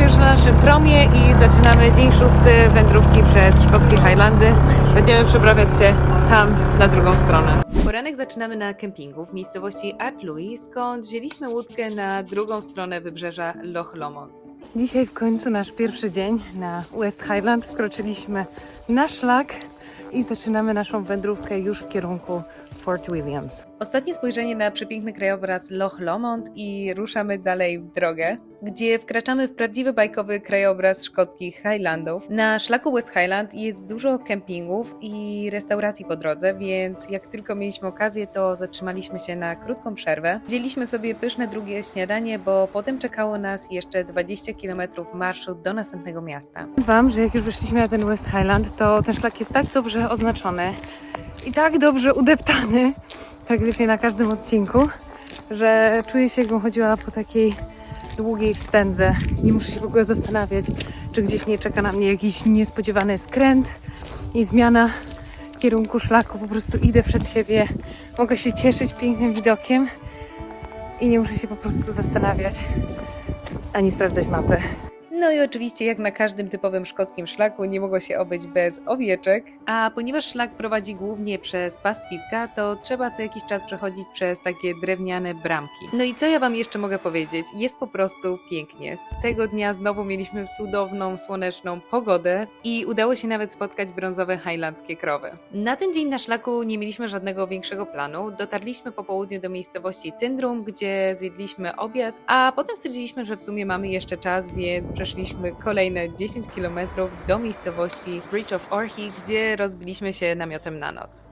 Jesteśmy już na naszym promie i zaczynamy dzień szósty wędrówki przez szkockie Highlandy. Będziemy przeprawiać się tam, na drugą stronę. Poranek zaczynamy na kempingu w miejscowości Ardluy, skąd wzięliśmy łódkę na drugą stronę wybrzeża Loch Lomond. Dzisiaj w końcu nasz pierwszy dzień na West Highland. Wkroczyliśmy na szlak i zaczynamy naszą wędrówkę już w kierunku Fort Williams. Ostatnie spojrzenie na przepiękny krajobraz Loch Lomond i ruszamy dalej w drogę, gdzie wkraczamy w prawdziwy bajkowy krajobraz szkockich Highlandów. Na szlaku West Highland jest dużo kempingów i restauracji po drodze, więc jak tylko mieliśmy okazję, to zatrzymaliśmy się na krótką przerwę. Wzięliśmy sobie pyszne drugie śniadanie, bo potem czekało nas jeszcze 20 km marszu do następnego miasta. Wam, że jak już wyszliśmy na ten West Highland, to ten szlak jest tak dobrze oznaczony i tak dobrze udeptany, praktycznie na każdym odcinku, że czuję się jakbym chodziła po takiej długiej wstędze. Nie muszę się w ogóle zastanawiać, czy gdzieś nie czeka na mnie jakiś niespodziewany skręt i zmiana kierunku szlaku. Po prostu idę przed siebie, mogę się cieszyć pięknym widokiem i nie muszę się po prostu zastanawiać ani sprawdzać mapy. No i oczywiście, jak na każdym typowym szkockim szlaku, nie mogło się obejść bez owieczek. A ponieważ szlak prowadzi głównie przez pastwiska, to trzeba co jakiś czas przechodzić przez takie drewniane bramki. No i co ja Wam jeszcze mogę powiedzieć? Jest po prostu pięknie. Tego dnia znowu mieliśmy cudowną, słoneczną pogodę i udało się nawet spotkać brązowe highlandzkie krowy. Na ten dzień na szlaku nie mieliśmy żadnego większego planu. Dotarliśmy po południu do miejscowości Tyndrum, gdzie zjedliśmy obiad, a potem stwierdziliśmy, że w sumie mamy jeszcze czas, więc przeszliśmy kolejne 10 km do miejscowości Bridge of Orchy, gdzie rozbiliśmy się namiotem na noc.